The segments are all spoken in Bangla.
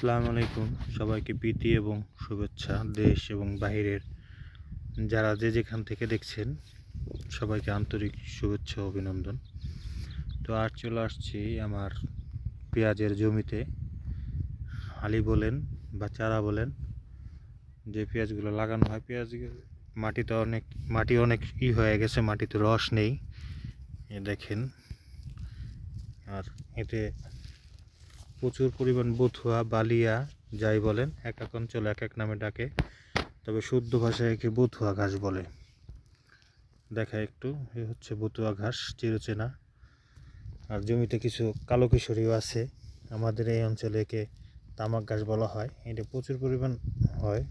আসসালামু আলাইকুম। সবাইকে প্রীতি এবং শুভেচ্ছা দেশ এবং বাহিরের। যারা যে যেখান থেকে দেখছেন, সবাইকে আন্তরিক শুভেচ্ছা অভিনন্দন। তো আর চলে আসছি আমার পেঁয়াজের জমিতে। হালি বলেন বা চারা বলেন, যে পেঁয়াজগুলো লাগানো হয়, পেঁয়াজ মাটিতে অনেক, মাটি অনেক ই হয়ে গেছে, মাটিতে রস নেই। দেখেন, আর এতে প্রচুর পরিমাণ বথুয়া, বালিয়া, যাই বলেন, এক এক অঞ্চল এক এক নামে ডাকে। তবে শুদ্ধ ভাষায় একে বথুয়া ঘাস বলে। দেখা একটু, এ হচ্ছে বথুয়া ঘাস, চিরচেনা। আর জমিতে কিছু কালো কিশোরীও আছে। আমাদের এই অঞ্চলে একে তামাক ঘাস বলা হয়। এটা প্রচুর পরিমাণ হয়।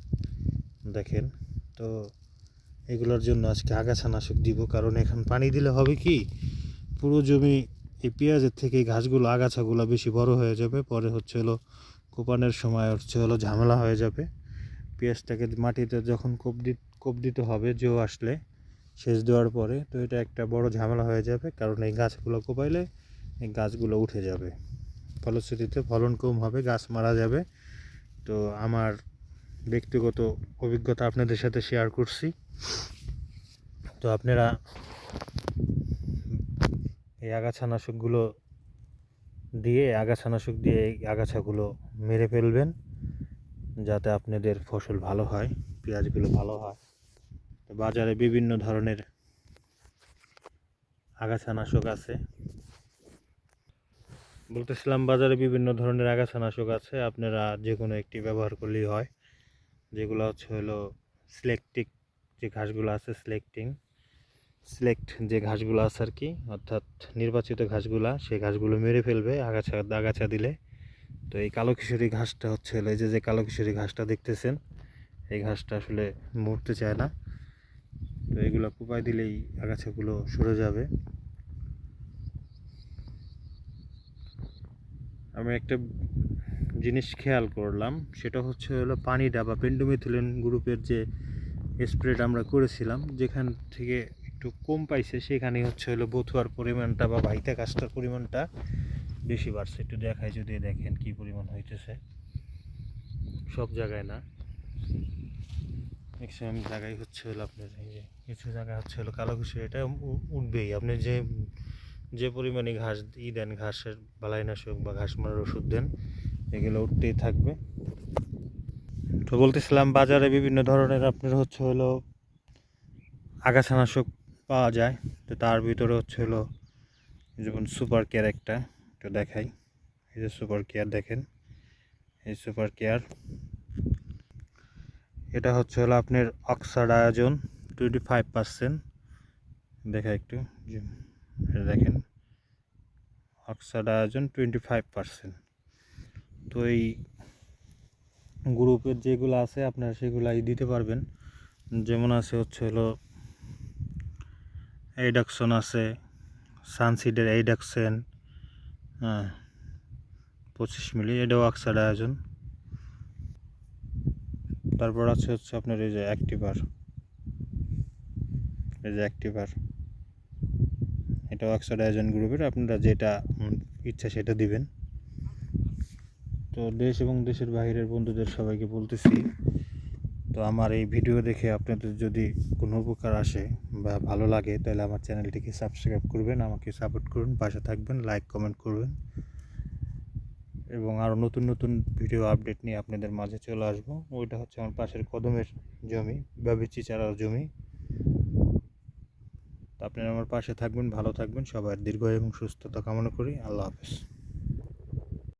দেখেন, তো এগুলোর জন্য আজকে আগাছানাশক দিব। কারণ এখন পানি দিলে হবে কি? পুরো জমি এই পেঁয়াজের থেকে ঘাসগুলো, আগাছাগুলো বেশি বড় হয়ে যাবে। পরে হচ্ছে হলো কোপানোর সময় হচ্ছে হলো ঝামেলা হয়ে যাবে। পেঁয়াজটাকে মাটিতে যখন কোপ দি, কোপ দিতে হবে, জো আসলে সেচ দেওয়ার পরে, তো এটা একটা বড় ঝামেলা হয়ে যাবে। কারণ এই গাছগুলো কোপাইলে এই গাছগুলো উঠে যাবে। ফলশ্রুতিতে ফলন কম হবে, গাছ মারা যাবে। তো আমার ব্যক্তিগত অভিজ্ঞতা আপনাদের সাথে শেয়ার করছি। তো আপনারা এই আগাছানাশকগুলো দিয়ে আগাছানাশক দিয়ে এই আগাছাগুলো মেরে ফেলবেন যাতে আপনাদের ফসল ভালো হয়, পেঁয়াজগুলো ভালো হয়। তো বাজারে বিভিন্ন ধরনের আগাছানাশক আছে। বলতেছিলাম, বাজারে বিভিন্ন ধরনের আগাছানাশক আছে। আপনারা যে কোনো একটি ব্যবহার করলেই হয়। যেগুলো হচ্ছে হলো সিলেক্টিক যে ঘাসগুলো আছে সিলেক্টিং সিলেক্ট যে ঘাসগুলো আছে আর কি, অর্থাৎ নির্বাচিত ঘাসগুলা, সেই ঘাসগুলো মেরে ফেলবে আগাছা আগাছা দিলে। তো এই কালো কিশোরী ঘাসটা হচ্ছে এই যে যে কালো কিশোরী ঘাসটা দেখতেছেন, এই ঘাসটা আসলে মরতে চায় না। তো এগুলো কুপায় দিলেই আগাছাগুলো সরে যাবে। আমি একটা জিনিস খেয়াল করলাম, সেটা হচ্ছে হলো পানিটা বা পেন্ডোমিথিলিন গ্রুপের যে স্প্রেটা আমরা করেছিলাম, যেখান থেকে একটু কম পাইছে সেখানে হচ্ছে হলো বথুয়ার পরিমাণটা বা ভাইতা কাজটার পরিমাণটা বেশি বাড়ছে। একটু দেখায় যদি দেখেন কি পরিমাণ হইতেছে। সব জায়গায় না। ম্যাক্সিমাম জায়গায় হচ্ছে হলো আপনার এই যে, কিছু জায়গায় হচ্ছে হলো কালো ঘুষে, এটা উঠবেই। আপনি যে যে পরিমাণে ঘাস ই দেন, ঘাসের বালাইনাশক বা ঘাস মারার ওষুধ দেন, এগুলো উঠতেই থাকবে। তো বলতেছিলাম, বাজারে বিভিন্ন ধরনের আপনার হচ্ছে হলো আগাছানাশক পাওয়া যায়। তো তার ভিতরে হচ্ছে হলো যেমন সুপার কেয়ার একটা, একটু দেখাই। এই যে সুপার কেয়ার দেখেন। এই সুপার কেয়ার এটা হচ্ছে হলো আপনার অক্সাডায়োজন টোয়েন্টি ফাইভ পার্সেন্ট দেখা একটু এটা দেখেন। অক্সাডায়োজন টোয়েন্টি ফাইভ পার্সেন্ট তো এই গ্রুপের যেগুলো আছে, আপনারা সেগুলাই দিতে পারবেন। যেমন আছে হচ্ছে হলো এইডাকশন আছে, সানসিডের এইডাকশন হ্যাঁ পঁচিশ মিলি, এটাও অক্সাইড আয়োজন। তারপর আছে হচ্ছে আপনার এই যে অ্যাক্টিভার। এই যে অ্যাক্টিভার। এটাও অক্সাইড আয়োজন গ্রুপের, আপনারা যেটা ইচ্ছা সেটা দিবেন। তো দেশ এবং দেশের বাইরের বন্ধুদের সবাইকে বলতেছি তো আমার এই ভিডিও দেখে আপনাদের যদি কোনো উপকার আসে বা ভালো লাগে, তাহলে আমার চ্যানেলটিকে সাবস্ক্রাইব করবেন, আমাকে সাপোর্ট করুন, পাশে থাকবেন লাইক কমেন্ট করবেন। এবং আরও নতুন নতুন ভিডিও আপডেট নিয়ে আপনাদের মাঝে চলে আসব। ওইটা হচ্ছে আমার পাশের কদমের জমি বাবিচি চারার জমি। তো আপনারা আমার পাশে থাকবেন, ভালো থাকবেন সবার দীর্ঘ এবং সুস্থতা কামনা করি। আল্লাহ হাফেজ।